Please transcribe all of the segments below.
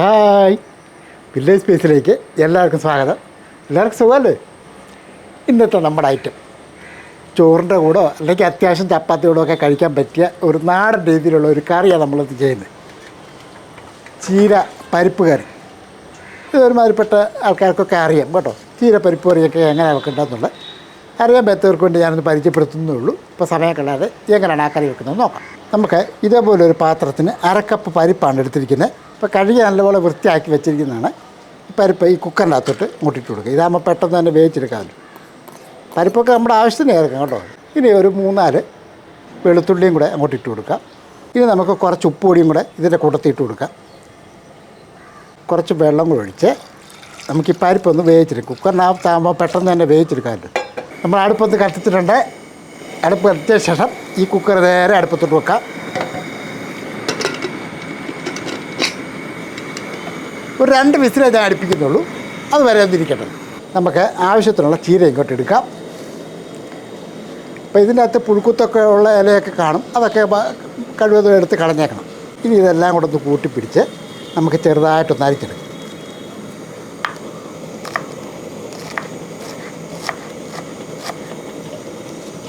Hi. Village സ്പേസിലേക്ക് എല്ലാവർക്കും സ്വാഗതം. എല്ലാവർക്കും സുഖമല്ലേ? ഇന്നത്തെ നമ്മുടെ ഐറ്റം ചോറിന്റെ കൂടോ അല്ലെങ്കിൽ അത്യാവശ്യം ചപ്പാത്തിയോടോ ഒക്കെ കഴിക്കാൻ പറ്റിയ ഒരു നാടൻ രീതിയിലുള്ള ഒരു കറിയാണ് നമ്മളിത് ചെയ്യുന്നത്. ചീര പരിപ്പ് കറി. ഇത് ഒരുമാതിരിപ്പെട്ട ആൾക്കാർക്കൊക്കെ അറിയാം കേട്ടോ. ചീര പരിപ്പ് കറിയൊക്കെ എങ്ങനെ വെക്കേണ്ടതെന്നുള്ളത്. അറിയാൻ പറ്റവർക്ക് വേണ്ടി ഞാനൊന്ന് പരിചയപ്പെടുത്തുന്നേ ഉള്ളൂ. ഇപ്പോൾ സമയം കളയാതെ എങ്ങനെയാണ് ആ കറി വെക്കുന്നത് നോക്കാം. നമുക്ക് ഇതേപോലെ ഒരു പാത്രത്തിന് അരക്കപ്പ് പരിപ്പാണ് എടുത്തിരിക്കുന്നത് ഇപ്പോൾ കഴുകി നല്ലപോലെ വൃത്തിയാക്കി വെച്ചിരിക്കുന്നതാണ്. പരിപ്പ് ഈ കുക്കറിന്റെ അകത്തോട്ട് മുട്ടിട്ട് കൊടുക്കുക. ഇതാകുമ്പോൾ പെട്ടെന്ന് തന്നെ വേവിച്ചെടുക്കാമല്ലോ പരിപ്പൊക്കെ നമ്മുടെ ആവശ്യത്തിന് ചേർക്കാം കേട്ടോ. ഇനി ഒരു മൂന്നാൽ വെളുത്തുള്ളിയും കൂടെ അങ്ങോട്ട് ഇട്ട് കൊടുക്കാം. ഇനി നമുക്ക് കുറച്ച് ഉപ്പ് പൊടിയും കൂടെ ഇതിന്റെ കൂട്ടത്തിൽ കൊടുക്കാം. കുറച്ച് വെള്ളം കൂടെ ഒഴിച്ച് നമുക്ക് ഈ പരിപ്പൊന്ന് വേവിച്ചെടുക്കും. കുക്കറിനകത്താകുമ്പോൾ പെട്ടെന്ന് തന്നെ വേവിച്ചെടുക്കാമല്ലോ നമ്മൾ അടുപ്പത്ത് കത്തിച്ചിട്ടുണ്ട്. അടുപ്പ് കത്തിയ ശേഷം ഈ കുക്കർ നേരെ അടുപ്പത്തോട്ട് വെക്കാം. ഒരു രണ്ട് വിസിലേ ഞാൻ അടുപ്പിക്കുന്നുള്ളൂ. അത് വരെ ഒന്നിരിക്കട്ടെ നമുക്ക് ആവശ്യത്തിനുള്ള ചീര ഇങ്ങോട്ട് എടുക്കാം. അപ്പോൾ ഇതിന്റെ അകത്ത് പുഴുക്കുത്തൊക്കെ ഉള്ള ഇലയൊക്കെ കാണും. അതൊക്കെ കഴിവതും എടുത്ത് കളഞ്ഞേക്കണം. ഇനി ഇതെല്ലാം കൂടെ ഒന്ന് കൂട്ടിപ്പിടിച്ച് നമുക്ക് ചെറുതായിട്ടൊന്ന് അരിച്ചെടുക്കാം.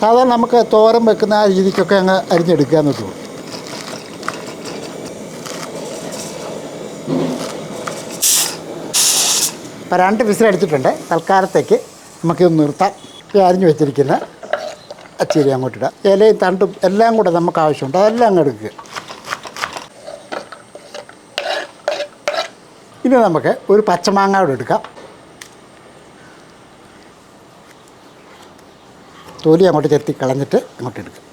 സാധാരണ നമുക്ക് തോരം വെക്കുന്ന ആ രീതിക്കൊക്കെ അങ്ങ് അരിഞ്ഞെടുക്കുക എന്നിട്ടുള്ളൂ ഇപ്പോൾ രണ്ട് വിസിലടിച്ചിട്ടുണ്ട് തൽക്കാലത്തേക്ക് നമുക്കിത് നിർത്താം. ഈ അരിഞ്ഞു വെച്ചിരിക്കുന്ന അച്ചീരി അങ്ങോട്ട് ഇടാം. ഇലയും തണ്ടും എല്ലാം കൂടെ നമുക്ക് ആവശ്യമുണ്ട്. അതെല്ലാം അങ്ങ് എടുക്കുക. ഇനി നമുക്ക് ഒരു പച്ചമാങ്ങ കൂടെ എടുക്കാം. തൊലി അങ്ങോട്ട് ചെത്തി കളഞ്ഞിട്ട് അങ്ങോട്ട് എടുക്കും.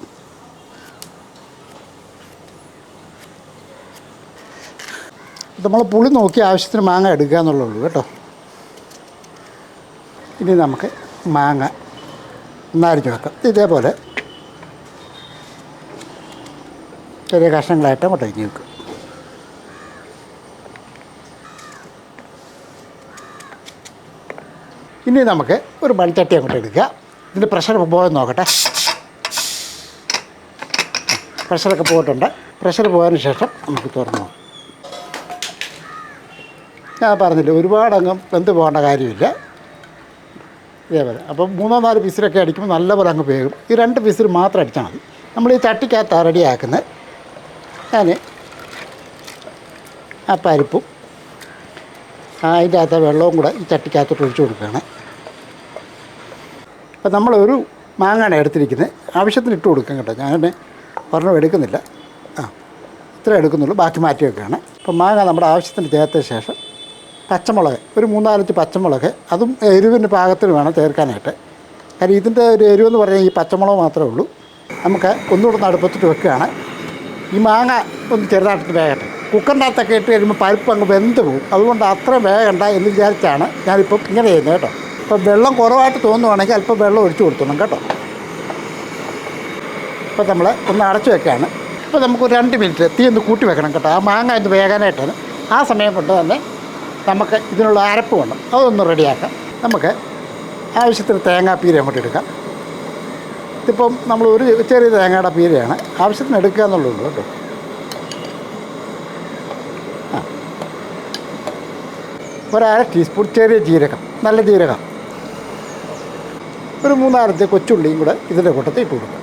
നമ്മൾ പുളി നോക്കി ആവശ്യത്തിന് മാങ്ങ എടുക്കുക എന്നുള്ളൂ കേട്ടോ. ഇനി നമുക്ക് മാങ്ങ ഒന്നരിഞ്ഞു വെക്കാം. ഇതേപോലെ ചെറിയ കഷ്ണങ്ങളായിട്ട് അങ്ങോട്ട് അരിഞ്ഞ് വെക്കും. ഇനി നമുക്ക് ഒരു മൺചട്ടി അങ്ങോട്ട് എടുക്കുക. ഇതിന്റെ പ്രഷർ പോയെന്ന് നോക്കട്ടെ. പ്രഷറൊക്കെ പോയിട്ടുണ്ട്. പ്രഷർ പോയതിന് ശേഷം നമുക്ക് തുറന്നു ഞാൻ പറഞ്ഞില്ല ഒരുപാട് അങ്ങ് വെന്ത് പോകേണ്ട കാര്യമില്ല. ഇതേപോലെ. അപ്പം മൂന്നോ നാല് പീസിലൊക്കെ അടിക്കുമ്പോൾ നല്ലപോലെ അങ്ങ് വേകും ഈ രണ്ട് പീസിൽ മാത്രം അടിച്ചാൽ മതി. നമ്മൾ ഈ തട്ടിക്കകത്ത് റെഡിയാക്കുന്നത് ഞാൻ ആ പരിപ്പും അതിന്റെ അകത്ത് വെള്ളവും കൂടെ ഈ ചട്ടിക്കകത്തോട്ട് ഒഴിച്ചു കൊടുക്കുകയാണ്. അപ്പം നമ്മളൊരു മാങ്ങാണ് എടുത്തിരിക്കുന്നത്. ആവശ്യത്തിന് ഇട്ട് കൊടുക്കാം കേട്ടോ. ഞാൻ പറഞ്ഞു എടുക്കുന്നില്ല. ആ ഇത്ര എടുക്കുന്നുള്ളൂ. ബാക്കി മാറ്റി വെക്കുകയാണ് അപ്പം മാങ്ങ നമ്മുടെ ആവശ്യത്തിന് ചേർത്ത ശേഷം പച്ചമുളക് ഒരു മൂന്നാലഞ്ച് പച്ചമുളക് അതും എരിവിന്റെ പാകത്തിന് വേണം ചേർക്കാനായിട്ട്. കാരണം ഇതിന്റെ ഒരു എരിവെന്ന് പറഞ്ഞാൽ ഈ പച്ചമുളക് മാത്രമേ ഉള്ളൂ. നമുക്ക് ഒന്നുകൂടെ നടുപ്പത്തിട്ട് വെക്കുകയാണ്. ഈ മാങ്ങ ഒന്ന് ചെറുതായിട്ട് വേകട്ടെ. കുക്കറിന്റെ അകത്തൊക്കെ ഇട്ട് കഴിയുമ്പോൾ പരിപ്പ് അങ്ങ് വെന്ത് പോകും. അതുകൊണ്ട് അത്ര വേഗണ്ട എന്ന് വിചാരിച്ചാണ് ഞാനിപ്പം ഇങ്ങനെ ചെയ്യുന്നത് കേട്ടോ. ഇപ്പം വെള്ളം കുറവായിട്ട് തോന്നുവാണെങ്കിൽ അല്പം വെള്ളം ഒഴിച്ചു കൊടുത്തോണം കേട്ടോ. അപ്പോൾ നമ്മൾ ഒന്ന് അടച്ചു വെക്കുകയാണ് അപ്പോൾ നമുക്ക് രണ്ട് മിനിറ്റ് തീ ഒന്ന് കൂട്ടി വെക്കണം കേട്ടോ. ആ മാങ്ങ ഇത് വേകാനായിട്ടാണ്. ആ സമയം കൊണ്ട് തന്നെ നമുക്ക് ഇതിനുള്ള അരപ്പ് വേണം. അതൊന്ന് റെഡിയാക്കാം. നമുക്ക് ആവശ്യത്തിന് തേങ്ങാപ്പീര അങ്ങോട്ട് എടുക്കാം. ഇതിപ്പം നമ്മൾ ഒരു ചെറിയ തേങ്ങയുടെ പീരയാണ്. ആവശ്യത്തിന് എടുക്കുക എന്നുള്ളൂ കേട്ടോ. ഒരര ടീസ്പൂൺ ചെറിയ ജീരകം. നല്ല ജീരകം. ഒരു മൂന്നാലഞ്ച് കൊച്ചുള്ളിയും കൂടെ ഇതിന്റെ കൂട്ടത്തിൽ ഇട്ട് കൊടുക്കുക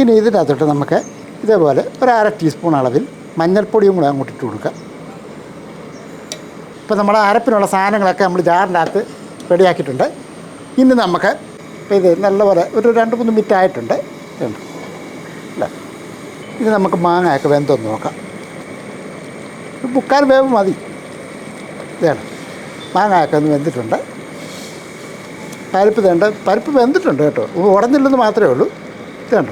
ഇനി ഇതിനകത്തോട്ട് നമുക്ക് ഇതേപോലെ ഒരു അര ടീസ്പൂൺ അളവിൽ മഞ്ഞൾപ്പൊടിയും കൂടെ അങ്ങോട്ട് ഇട്ട് കൊടുക്കുക ഇപ്പോൾ നമ്മൾ അരപ്പിനുള്ള സാധനങ്ങളൊക്കെ നമ്മൾ ജാറിന്റെ അകത്ത് റെഡിയാക്കിയിട്ടുണ്ട്. ഇനി നമുക്ക് ഇത് നല്ലപോലെ ഒരു രണ്ട് മൂന്ന് മിനിറ്റ് ആയിട്ടുണ്ട്. അല്ലേ ഇത് നമുക്ക് മാങ്ങയൊക്കെ വെന്തൊന്ന് നോക്കാം. മുക്കാൽ വേവ് മതി. ഇതാണ്. മാങ്ങയൊക്കെ ഒന്ന് വെന്തിട്ടുണ്ട്. പരിപ്പ് തേണ്ട പരിപ്പ് വെന്തിട്ടുണ്ട് കേട്ടോ. ഉടഞ്ഞില്ലെന്ന് മാത്രമേ ഉള്ളൂ. തേണ്ട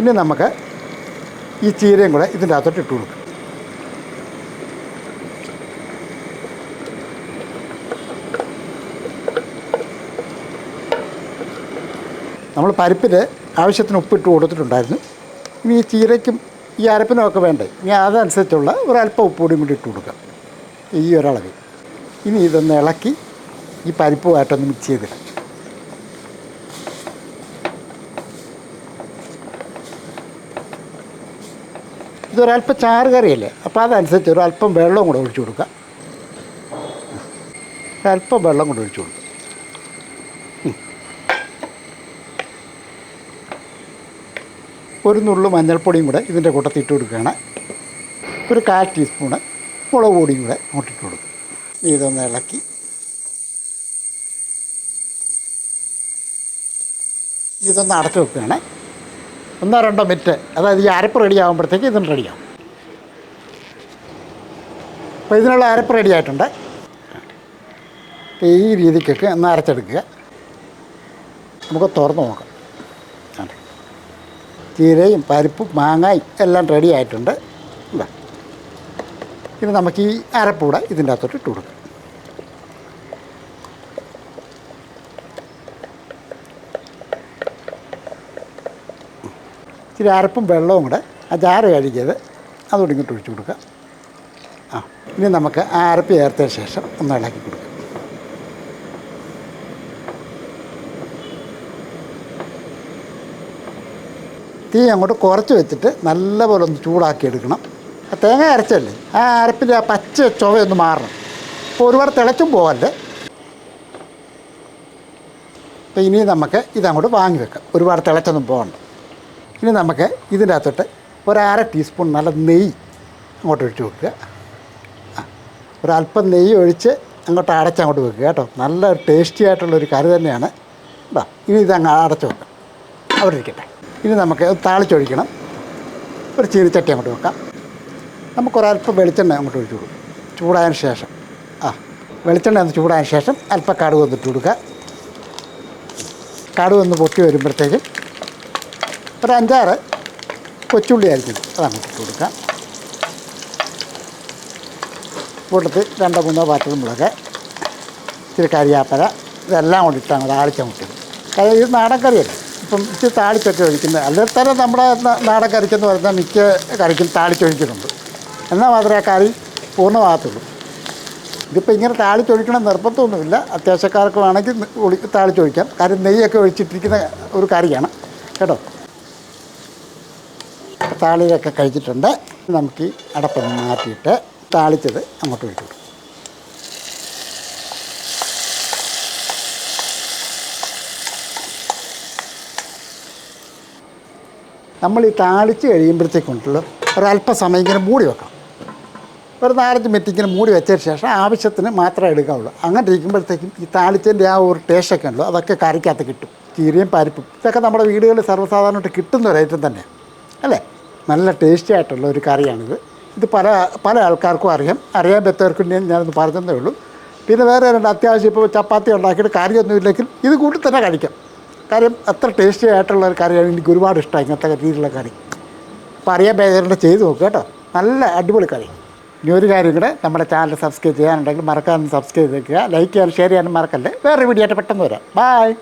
ഇനി നമുക്ക് ഈ ചീരയും കൂടെ ഇതിന്റെ അകത്തോട്ട് ഇട്ട് കൊടുക്കും. നമ്മൾ പരിപ്പിൽ ആവശ്യത്തിന് ഉപ്പിട്ട് കൊടുത്തിട്ടുണ്ടായിരുന്നു. ഇനി ഈ ചീരയ്ക്കും ഈ അരപ്പിനും ഒക്കെ വേണ്ടേ? ഇനി അതനുസരിച്ചുള്ള ഒരല്പം ഉപ്പ് കൂടിയും കൂടി ഇട്ട് കൊടുക്കാം. ഈ ഒരളവിൽ. ഇനി ഇതൊന്ന് ഇളക്കി ഈ പരിപ്പുമായിട്ടൊന്ന് മിക്സ് ചെയ്തിടാം ഇതൊരല്പം ചാറ് കറിയല്ലേ? അപ്പോൾ അതനുസരിച്ച് ഒരല്പം വെള്ളം കൂടെ ഒഴിച്ചു കൊടുക്കുക ഒരല്പം വെള്ളം കൂടെ ഒഴിച്ചു കൊടുക്കുക ഒരു നുള്ളു മഞ്ഞൾപ്പൊടിയും കൂടെ ഇതിന്റെ കൂട്ടത്തിൽ ഇട്ട് കൊടുക്കുകയാണ്. ഒരു കാൽ ടീസ്പൂണ് മുളക് പൊടിയും കൂടെ അങ്ങോട്ടിട്ട് കൊടുക്കും. ഇതൊന്ന് ഇളക്കി. ഇതൊന്ന് അടച്ചു വെക്കുകയാണ്. ഒന്നോ രണ്ടോ മിനിറ്റ്. അതായത് ഈ അരപ്പ് റെഡി ആകുമ്പോഴത്തേക്ക് ഇതും റെഡിയാവും അപ്പോൾ ഇതിനുള്ള അരപ്പ് റെഡി ആയിട്ടുണ്ട്. ഈ രീതിക്കൊക്കെ ഒന്ന് അരച്ചെടുക്കുക. നമുക്ക് തുറന്ന് നോക്കാം. ചീരയും പരിപ്പും മാങ്ങായും എല്ലാം റെഡി ആയിട്ടുണ്ട്. ഇനി നമുക്ക് ഈ അരപ്പൂടെ ഇതിന്റെ അകത്തോട്ട് ഇട്ട് കൊടുക്കാം. ഇച്ചിരി അരപ്പും വെള്ളവും കൂടെ ആ ചാറ് കഴുകിയത് ഇങ്ങോട്ട് ഒഴിച്ചു കൊടുക്കുക ആ ഇനി നമുക്ക് ആ അരപ്പ് ചേർത്തതിന് ശേഷം ഒന്ന് ഇളക്കി കൊടുക്കുക തീ അങ്ങോട്ട് കുറച്ച് വെച്ചിട്ട് നല്ലപോലെ ഒന്ന് ചൂടാക്കി എടുക്കണം. ആ തേങ്ങ അരച്ചല്ലേ? ആ അരപ്പിന്റെ ആ പച്ച ചുവയൊന്ന് മാറണം. അപ്പോൾ ഒരുപാട് തിളച്ചും പോകല്ലേ അപ്പോൾ ഇനി നമുക്ക് ഇതങ്ങോട്ട് വാങ്ങി വെക്കാം. ഒരുപാട് തിളച്ചൊന്നും പോകണ്ട ഇനി നമുക്ക് ഇതിന്റെ അകത്തോട്ട് ഒരര ടീസ്പൂൺ നല്ല നെയ്യ് അങ്ങോട്ട് ഒഴിച്ച് കൊടുക്കുക. ആ ഒരല്പം നെയ്യ് ഒഴിച്ച് അങ്ങോട്ട് അടച്ച് അങ്ങോട്ട് വെക്കുക കേട്ടോ. നല്ല ടേസ്റ്റി ആയിട്ടുള്ളൊരു കറി തന്നെയാണ്. കേട്ടോ ഇനി ഇതങ്ങ് അടച്ച് വെക്കാം. അവിടെ ഇരിക്കട്ടെ. ഇനി നമുക്ക് താളിച്ചൊഴിക്കണം. ഒരു ചീനിച്ചട്ടി അങ്ങോട്ട് വെക്കാം. നമുക്ക് ഒരല്പം വെളിച്ചെണ്ണ അങ്ങോട്ട് ഒഴിച്ച് കൊടുക്കും. ചൂടായതിന് ശേഷം. ആ വെളിച്ചെണ്ണ ഒന്ന് ചൂടായതിന് ശേഷം അല്പം കടുക് വന്നിട്ട് കൊടുക്കുക. കടുക് ഒന്ന് പൊട്ടി വരുമ്പോഴത്തേക്കും ഒരു അഞ്ചാറ് കൊച്ചുള്ളി ആയിരിക്കും അതങ്ങോട്ട് ഇട്ട് കൊടുക്കാം. കൂട്ടത്തിൽ രണ്ടോ മൂന്നോ പാറ്റൽ മുളക് ഇച്ചിരി കരിയാപ്പര ഇതെല്ലാം കൂടി മതി അങ്ങോട്ട് താളിച്ചങ്ങോട്ട്. കാര്യം ഇത് നാടൻ കറിയല്ലേ ഇപ്പം ഇച്ചിരി താളിച്ചൊക്കെ ഒഴിക്കുന്നത് അല്ലെങ്കിൽ തന്നെ നമ്മുടെ നാടൻ കറിക്കെന്ന് പറഞ്ഞാൽ മിക്ക കറിക്കും താളിച്ചൊഴിക്കുന്നുണ്ട്. എന്നാൽ മാത്രമേ ആ കറി പൂർണമാകത്തുള്ളൂ. ഇതിപ്പോൾ ഇങ്ങനെ താളിച്ചൊഴിക്കണം നിർബന്ധമൊന്നുമില്ല. അത്യാവശ്യക്കാർക്ക് വേണമെങ്കിൽ താളിച്ചൊഴിക്കാം. കാര്യം നെയ്യൊക്കെ ഒഴിച്ചിട്ടിരിക്കുന്ന ഒരു കറിയാണ്. കേട്ടോ? താളിയൊക്കെ കഴിച്ചിട്ടുണ്ട്. നമുക്ക് അടപ്പ് മാറ്റിയിട്ട് താളിച്ചത് അങ്ങോട്ട് ഒഴിച്ചു നമ്മൾ ഈ താളിച്ച് കഴിയുമ്പോഴത്തേക്കുണ്ടല്ലോ ഒരല്പസമയം ഇങ്ങനെ മൂടി വെക്കണം ഒരു നാലഞ്ച് മിനിറ്റ് ഇങ്ങനെ മൂടി വെച്ചതിന് ശേഷം ആവശ്യത്തിന് മാത്രമേ എടുക്കാവുള്ളൂ. അങ്ങനെ ഇരിക്കുമ്പോഴത്തേക്കും ഈ താളിച്ചതിന്റെ ആ ഒരു ടേസ്റ്റൊക്കെ ഉണ്ടല്ലോ അതൊക്കെ കറിക്കകത്ത് കിട്ടും. ചീരയും പരിപ്പും ഇതൊക്കെ നമ്മുടെ വീടുകളിൽ സർവസാധാരണമായിട്ട് കിട്ടുന്ന ഒരു ഐറ്റം തന്നെ അല്ലേ? നല്ല ടേസ്റ്റി ആയിട്ടുള്ള ഒരു കറിയാണിത്. ഇത് പല പല ആൾക്കാർക്കും അറിയാം. അറിയാൻ ഞാൻ ഞാനൊന്ന് പറഞ്ഞതേ ഉള്ളൂ. പിന്നെ വേറെ രണ്ട് അത്യാവശ്യം ഇപ്പോൾ ചപ്പാത്തി ഉണ്ടാക്കിയിട്ട് കറിയൊന്നും ഇല്ലെങ്കിൽ ഇത് കൂട്ടി തന്നെ കഴിക്കാം. കാര്യം അത്ര ടേസ്റ്റി ആയിട്ടുള്ള ഒരു കറിയാണ് എനിക്ക് ഒരുപാട് ഇഷ്ടമായി ഇങ്ങനത്തെ രീതിയിലുള്ള കറി. അപ്പോൾ അറിയാൻ പേരുണ്ട് ചെയ്ത് നോക്കുക കേട്ടോ. നല്ല അടിപൊളി കറി. ഇനി ഒരു കാര്യം കൂടെ നമ്മുടെ ചാനൽ സബ്സ്ക്രൈബ് ചെയ്യാനുണ്ടെങ്കിൽ മറക്കാതെ സബ്സ്ക്രൈബ് ചെയ്യുക ലൈക്ക് ചെയ്യാനും ഷെയർ ചെയ്യാനും മറക്കല്ലേ. വേറെ വീഡിയോ ആയിട്ട് പെട്ടെന്ന് വരാം. ബായ്